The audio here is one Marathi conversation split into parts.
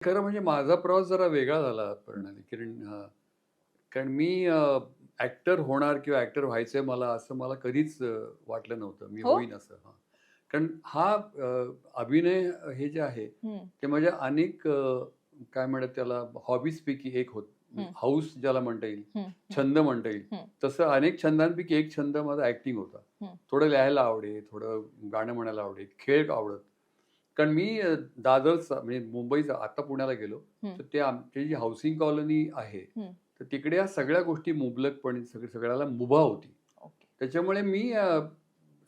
खरं म्हणजे माझा प्रवास जरा वेगळा झाला प्रणाली कारण कारण मी ॲक्टर होणार किंवा ॲक्टर व्हायचंय मला असं मला कधीच वाटलं नव्हतं मी हो? होईन असं हां कारण हा अभिनय हे जे आहे. ते माझ्या अनेक काय म्हणतात त्याला हॉबीजपैकी एक होत. हाऊस ज्याला म्हणता येईल. छंद म्हणता येईल. तसं अनेक छंदांपैकी एक छंद माझा ॲक्टिंग होता. थोडं लिहायला आवडे थोडं गाणं म्हणायला आवडे खेळ आवडत कारण मी दादरचा म्हणजे मुंबईचा आता पुण्याला गेलो. तर ते आमची जी हाऊसिंग कॉलनी आहे. तर तिकडे या सगळ्या गोष्टी मुबलकपणे सगळ्या सगळ्याला मुभा होती. त्याच्यामुळे मी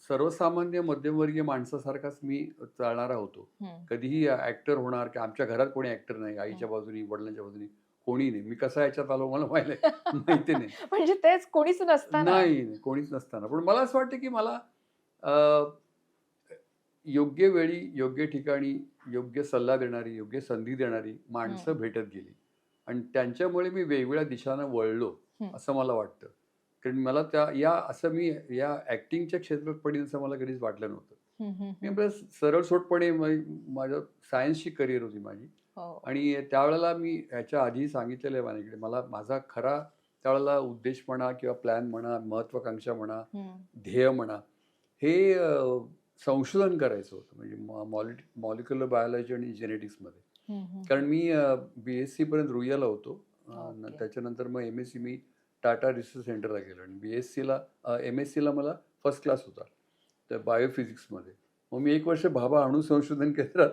सर्वसामान्य मध्यमवर्गीय माणसासारखाच मी चालणारा होतो. कधीही ॲक्टर होणार की आमच्या घरात कोणी ॲक्टर नाही आईच्या बाजूनी वडिलांच्या बाजूनी कोणी नाही. मी कसा याच्यात आलो मला माहिती माहिती नाही. म्हणजे तेच कोणीच नसताना. नाही कोणीच नसताना. पण मला असं वाटतं की मला योग्य वेळी योग्य ठिकाणी योग्य सल्ला देणारी योग्य संधी देणारी माणसं. भेटत गेली आणि त्यांच्यामुळे मी वेगवेगळ्या दिशानं वळलो. असं मला वाटतं कारण मला त्या या असं मी या ॲक्टिंगच्या क्षेत्रात पडेल असं मला कधीच वाटलं नव्हतं मी. आपलं सरळ सोटपणे माझं सायन्सची करिअर होती माझी हो. आणि त्यावेळेला मी ह्याच्या आधी सांगितलेलं आहे माझ्याकडे मला माझा खरा त्यावेळेला उद्देश म्हणा किंवा प्लॅन म्हणा महत्वाकांक्षा म्हणा. ध्येय म्हणा हे संशोधन करायचं होतं म्हणजे मॉलि मॉलिक्युलर बायोलॉजी आणि जेनेटिक्समध्ये. कारण मी बी एस सीपर्यंत रुईयाला होतो. त्याच्यानंतर मग एम एस सी मी टाटा रिसर्च सेंटरला गेलो आणि बी एस सीला एम एस सीला मला फर्स्ट क्लास होता तर बायोफिजिक्समध्ये मग मी एक वर्ष भाभा अणु संशोधन केंद्रात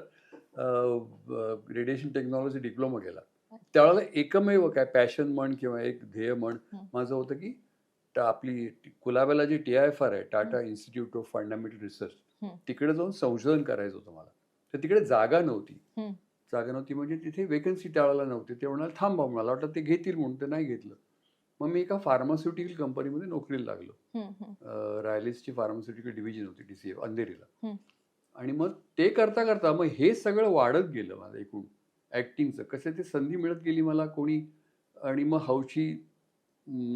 रेडिएशन टेक्नॉलॉजी डिप्लोमा केला त्यावेळेला एकमेव काय पॅशन म्हण किंवा एक ध्येय म्हण. माझं होतं की आपली कुलाब्याला जी टी आय एफ आर आहे Tata Institute of Fundamental Research. तिकडे जाऊन संशोधन करायचं होतं मला. तर तिकडे जागा नव्हती. जागा नव्हती म्हणजे तिथे वेकन्सी त्यावेळेला नव्हती. ते म्हणाले थांबा मला वाटतं ते घेतील म्हणून ते नाही घेतलं. मग मी एका फार्मास्युटिकल कंपनीमध्ये नोकरीला लागलो. रायलिसची फार्मास्युटिकल डिव्हिजन होती डी सी एफ अंधेरीला. आणि मग ते करता करता मग हे सगळं वाढत गेलं माझं एकूण ॲक्टिंगचं कसं ते संधी मिळत गेली मला कोणी? आणि मग हौशी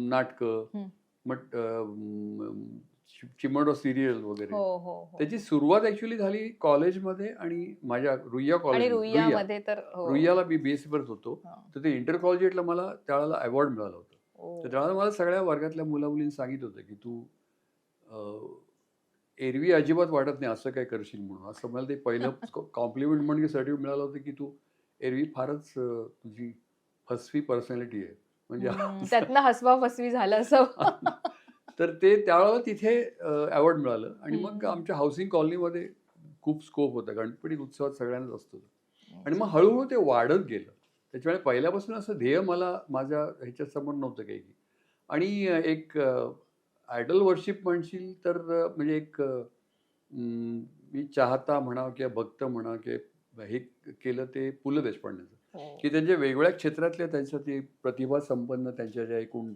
नाटकं मग अ, म, चि- चिमणो सिरियल वगैरे. हो हो हो. त्याची सुरुवात ऍक्च्युली झाली कॉलेजमध्ये आणि माझ्या रुईया आणि कॉलेज रुईयामध्ये तर हो. रुईयाला मी बी एस परत होतो. हा. तर ते इंटर कॉलेजिएटला मला त्यावेळेला अवॉर्ड मिळालं होतं. ओ. तर त्यावेळेला मला सगळ्या वर्गातल्या मुला मुलींनी सांगितलं होतं की तू अं, एरवी अजिबात वाटत नाही असं काय करशील म्हणून. असं मला ते पहिलं कॉम्प्लिमेंट म्हणजे सर्टिफिकेट मिळालं होतं की तू एरवी फारच अं, तुझी फसवी पर्सनॅलिटी आहे. म्हणजे. त्यातनं हसवा फसवी झालं असं. तर ते त्यावेळेला तिथे अवॉर्ड मिळालं. आणि मग. आमच्या हाऊसिंग कॉलनीमध्ये खूप स्कोप होता. गणपती उत्सवात सगळ्यांनाच असतो आणि मग हळूहळू ते वाढत गेलं. त्याच्यामुळे पहिल्यापासून असं ध्येय मला माझ्या ह्याच्यासमोर नव्हतं काही. आणि एक आयडल वर्शिप म्हणशील तर म्हणजे एक म, चाहता म्हणा किंवा भक्त म्हणा किंवा हे केलं ते पु ल देशपांडेचं. हो. की त्यांच्या वेगवेगळ्या क्षेत्रातल्या त्यांच्या ते प्रतिभा संपन्न त्यांच्या ज्या एकूण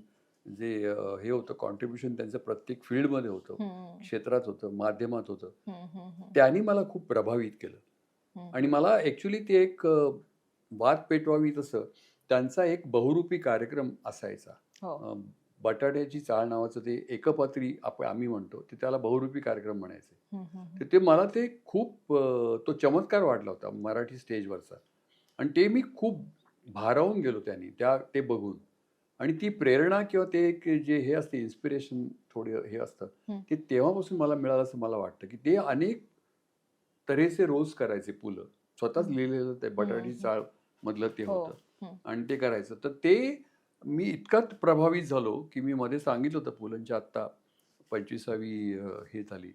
जे हे होतं कॉन्ट्रीब्युशन त्यांचं प्रत्येक फील्डमध्ये होतं हं. क्षेत्रात होतं माध्यमात होतं हं, हं, हं. त्यांनी मला खूप प्रभावित केलं हं. आणि मला ॲक्च्युली ते एक वाद पेटवावी तसं त्यांचा एक बहुरूपी कार्यक्रम असायचा हो. बटाट्याची चाळ नावाचं ते एकपात्री आपण आम्ही म्हणतो ते त्याला बहुरूपी कार्यक्रम म्हणायचे हं, हं, हं. तर ते मला ते खूप तो चमत्कार वाटला होता मराठी स्टेजवरचा आणि ते मी खूप भारावून गेलो त्यांनी त्या ते बघून आणि ती प्रेरणा किंवा ते एक जे हे असते इन्स्पिरेशन थोडे हे असतं. ते तेव्हापासून मला मिळालं असं मला वाटतं की ते अनेक तऱ्हेचे रोज करायचे पुलं स्वतःच. लिहिलेलं ते बटाटी. चाळ मधलं ते हो. होतं. आणि ते करायचं तर ते मी इतकाच प्रभावित झालो की मी मध्ये सांगितलं होतं पुलंची आत्ता पंचवीसावी हे झाली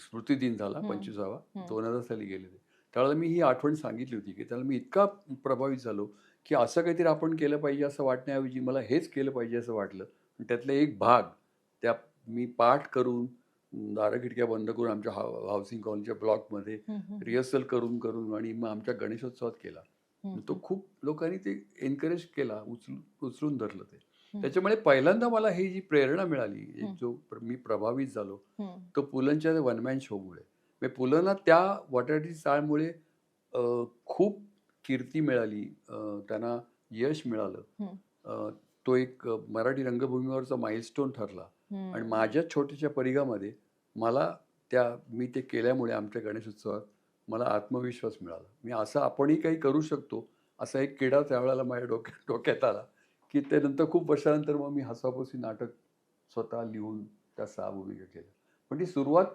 स्मृतिदिन झाला. पंचवीसावा. दोन हजार साली गेले ते त्यावेळेला मी ही आठवण सांगितली होती की त्याला मी इतका प्रभावित झालो की असं काहीतरी आपण केलं पाहिजे असं वाटण्याऐवजी मला हेच केलं पाहिजे असं वाटलं आणि त्यातला एक भाग त्या मी पाठ करून दारं खिडक्या बंद करून आमच्या हाव हाऊसिंग कॉलनीच्या ब्लॉकमध्ये. रिहर्सल करून करून आणि मग आमच्या गणेशोत्सवात केला तो खूप लोकांनी ते एनकरेज केला उचलून उचलून धरलं ते. त्याच्यामुळे पहिल्यांदा मला ही जी प्रेरणा मिळाली. जो मी प्रभावित झालो. तो पुलंच्या वन मॅन शोमुळे म्हणजे पुलंना त्या बटाटी चाळमुळे खूप कीर्ती मिळाली. त्यांना यश मिळालं. तो एक मराठी रंगभूमीवरचा माइलस्टोन ठरला. आणि. माझ्या छोट्याशा परिघामध्ये मला त्या मी ते केल्यामुळे आमच्या गणेशोत्सवात मला आत्मविश्वास मिळाला. मी असं आपणही काही करू शकतो असा एक किडा त्यावेळेला माझ्या डोक्यात डोक्यात आला की ते नंतर खूप वर्षानंतर मग मी हसापसी नाटक स्वतः लिहून त्या सहा भूमिका केल्या. पण ती सुरुवात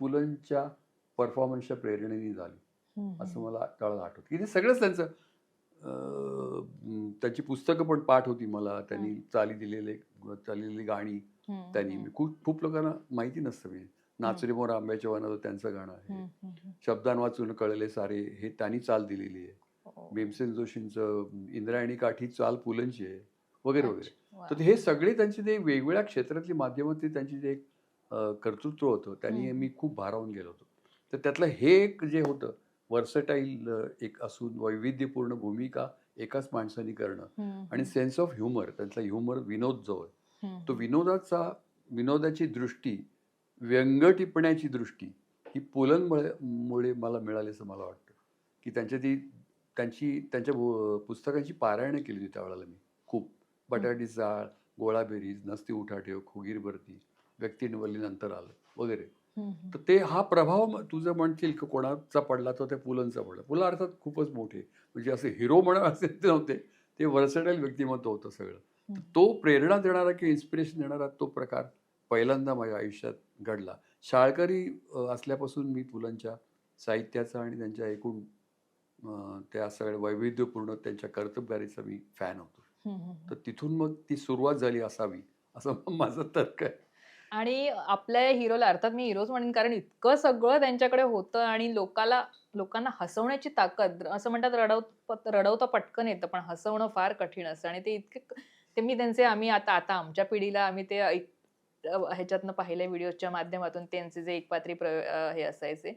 पुलंच्या परफॉर्मन्सच्या प्रेरणेने झाली. असं मला त्यावेळेला आठवतं. की ते सगळंच त्यांचं त्यांची पुस्तकं पण पाठ होती मला. त्यांनी चाली दिलेले चाललेली गाणी त्यांनी. खूप खूप लोकांना माहिती नसतं म्हणजे नाचरे मोर आंब्याच्या वनात त्यांचं गाणं आहे. शब्दान वाचून कळले सारे हे त्यांनी चाल दिलेली आहे. हो. भीमसेन जोशींचं इंद्रायणी काठी चाल पुलंची आहे. वगैरे वगैरे. तर हे सगळे त्यांचे ते वेगवेगळ्या क्षेत्रातली माध्यमं ते त्यांची जे कर्तृत्व होतं त्यांनी. मी खूप भारावून गेलो होतो. तर त्यातलं हे एक जे होतं वर्सटाईल एक असून वैविध्यपूर्ण भूमिका एकाच माणसाने करणं आणि सेन्स ऑफ ह्युमर त्यांचा ह्युमर विनोद जो आहे हम्म, तो विनोदाचा विनोदाची दृष्टी व्यंग टिपण्याची दृष्टी ही पुलंमुळे मुळे मला मिळाली असं मला वाटतं. की त्यांच्या ती त्यांची त्यांच्या पुस्तकांची पारायणं केली होती त्यावेळेला मी खूप. बटाटी जाळ गोळाबेरीज नसती उठाठेव खुगीर भरती व्यक्तींवरली नंतर आलं वगैरे. तर ते हा प्रभाव तुझं म्हणतील की कोणाचा पडला तर त्या पुलंचा पडला. पुलं अर्थात खूपच मोठे. म्हणजे असे हिरो म्हणा असे ते नव्हते. ते वर्सटाईल व्यक्तिमत्व होतं सगळं. तो प्रेरणा देणारा किंवा इन्स्पिरेशन देणारा तो प्रकार पहिल्यांदा माझ्या आयुष्यात घडला. शाळकरी असल्यापासून मी पुलंच्या साहित्याचा आणि त्यांच्या एकूण त्या सगळ्या वैविध्यपूर्ण त्यांच्या कर्तबगारीचा मी फॅन होतो. तर तिथून मग ती सुरुवात झाली असावी असं माझं तर्क आहे. आणि आपल्या हिरोला अर्थात मी हिरोच म्हणेन कारण इतकं सगळं त्यांच्याकडे होतं आणि लोकाला लोकांना हसवण्याची ताकद असं म्हणतात रडव रडवता पटकन येतं पण हसवणं फार कठीण असतं. आणि ते इतके ते मी त्यांचे आम्ही आता आता आमच्या पिढीला आम्ही ते ह्याच्यातनं पाहिले व्हिडिओच्या माध्यमातून त्यांचे जे एकपात्री प्र हे असायचे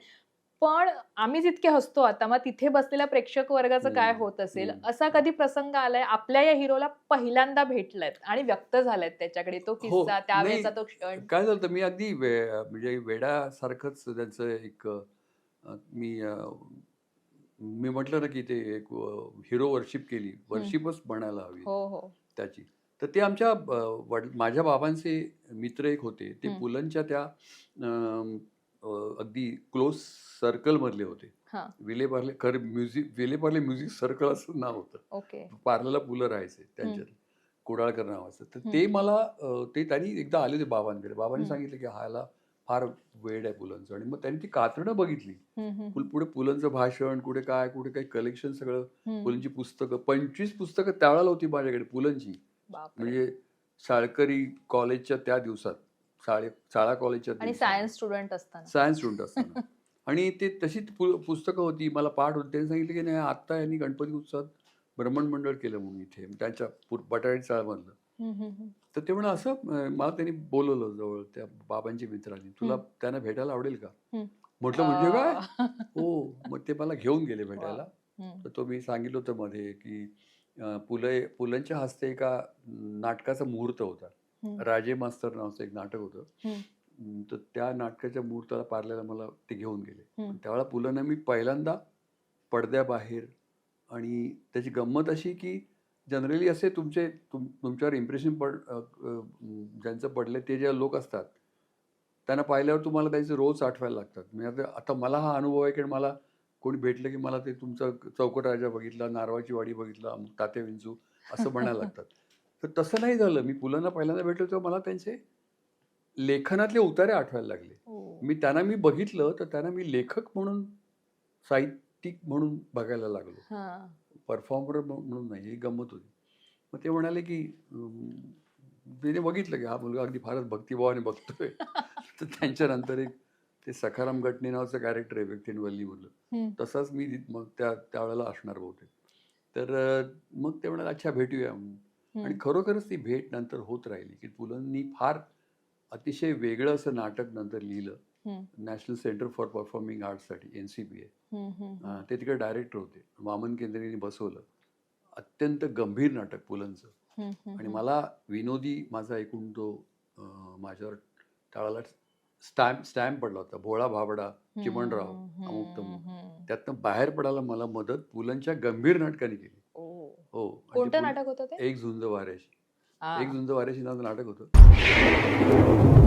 पण आम्हीच इतके हसतो आता मग तिथे बसलेल्या प्रेक्षक वर्गाचं काय होत असेल. असा कधी प्रसंग आलाय? आपल्या या हिरोला पहिल्यांदा भेटलायत आणि व्यक्त झालायत त्याच्याकडे. तो किस्सा त्यावेळेचा तो क्षण. काय झालं मी अगदी म्हणजे वेड्यासारखंच त्यांचं एक मी मी म्हटलं ना की ते एक हिरो वर्शिप केली. वर्शिपच म्हणायला हवी हो हो. त्याची. तर ते आमच्या वड माझ्या बाबांचे मित्र एक होते. ते हं. पुलंच्या त्या अगदी क्लोज सर्कलमधले होते. हा. विलेपार्ले खर म्युझिक विलेपार्ले म्युझिक सर्कल असं नाव होतं. ओके. पार्लरला पुलं राहायचे त्यांच्यात कुडाळकर नावाचं तर. ते मला ते त्यांनी एकदा आले होते बाबांकडे. बाबांनी. सांगितलं की ह्याला फार वेळ आहे पुलंचं. आणि मग त्यांनी ती कातरणं बघितली. पुढे पुलंचं भाषण कुठे काय कुठे काही कलेक्शन सगळं. पुलंची पुस्तकं पंचवीस पुस्तकं त्यावेळेला होती माझ्याकडे पुलंची. म्हणजे शाळकरी कॉलेजच्या त्या दिवसात. शाळे शाळा कॉलेजच्या आणि. सायन्स स्टुडंट असताना. सायन्स स्टुडंट असताना. आणि ते तशी पु- पुस्तकं होती मला पाठ होती. त्यांनी सांगितलं की नाही आत्ता यांनी गणपती उत्सवात ब्रह्मण मंडळ केलं म्हणून इथे. त्यांच्या बटाटी चाळमधलं. तर ते म्हणा असं मला त्यांनी बोलवलं जवळ त्या बाबांच्या मित्रांनी. तुला. त्यांना भेटायला आवडेल का. म्हटलं म्हणजे काय? हो मग ते मला घेऊन गेले भेटायला. तर तो मी सांगितलं होतं मध्ये की पुले पुलंच्या हस्ते एका नाटकाचा मुहूर्त होता. राजे मास्तर नावाचं एक नाटक होतं. तर त्या नाटकाच्या मुहूर्ताला पारल्याला मला ते घेऊन गेले. त्यावेळेला पुलंना मी पहिल्यांदा पडद्याबाहेर आणि त्याची गंमत अशी की जनरली असे तुमचे तुम तुमच्यावर इम्प्रेशन पड ज्यांचं पडले ते जे लोक असतात त्यांना पाहिल्यावर तुम्हाला त्यांचे रोज आठवायला लागतात. म्हणजे आता आता मला हा अनुभव आहे की मला कोणी भेटलं की मला ते तुमचं चौकट राजा बघितला नारवाची वाडी बघितला तात्या विंचू असं म्हणायला लागतात. तर तसं नाही झालं मी पुलांना पहिल्यांदा भेटलो तेव्हा मला त्यांचे लेखनातले उतारे आठवायला लागले हो. मी त्यांना मी बघितलं तर त्यांना मी लेखक म्हणून साहित्यिक म्हणून बघायला लागलो. परफॉर्मर म्हणून नाही ही गंमत होती मग ते म्हणाले की तिने बघितलं की हा मुलगा अगदी फारच भक्तिभावाने बघतोय तर त्यांच्यानंतर एक ते सखाराम गटणे नावाचं कॅरेक्टर आहे व्यक्तींवल्लीमधलं हम्म. तसाच मी मग त्या त्यावेळेला असणार बहुतेक तर मग ते म्हणाले अच्छा भेटूया. आणि. खरोखरच ती भेट नंतर होत राहिली की पुलंनी फार अतिशय वेगळं असं नाटक नंतर लिहिलं. नॅशनल सेंटर फॉर परफॉर्मिंग आर्ट्ससाठी एन सी हम्म. आहे ते तिकडे डायरेक्टर होते वामन केंद्रेने बसवलं अत्यंत गंभीर नाटक पुलंचं आणि. मला विनोदी माझा एकूण तो माझ्यावर त्यावेळेला स्टॅम्प स्टॅम्प पडला होता भोळा भाबडा चिमणराव अमुक तमुक. त्यातनं बाहेर पडायला मला मदत पुलंच्या गंभीर नाटकाने केली. हो. कोणतं नाटक होतं ते? एक झुंज वाऱ्याशी. एक झुंज वाऱ्याशी नावाचं नाटक होतं.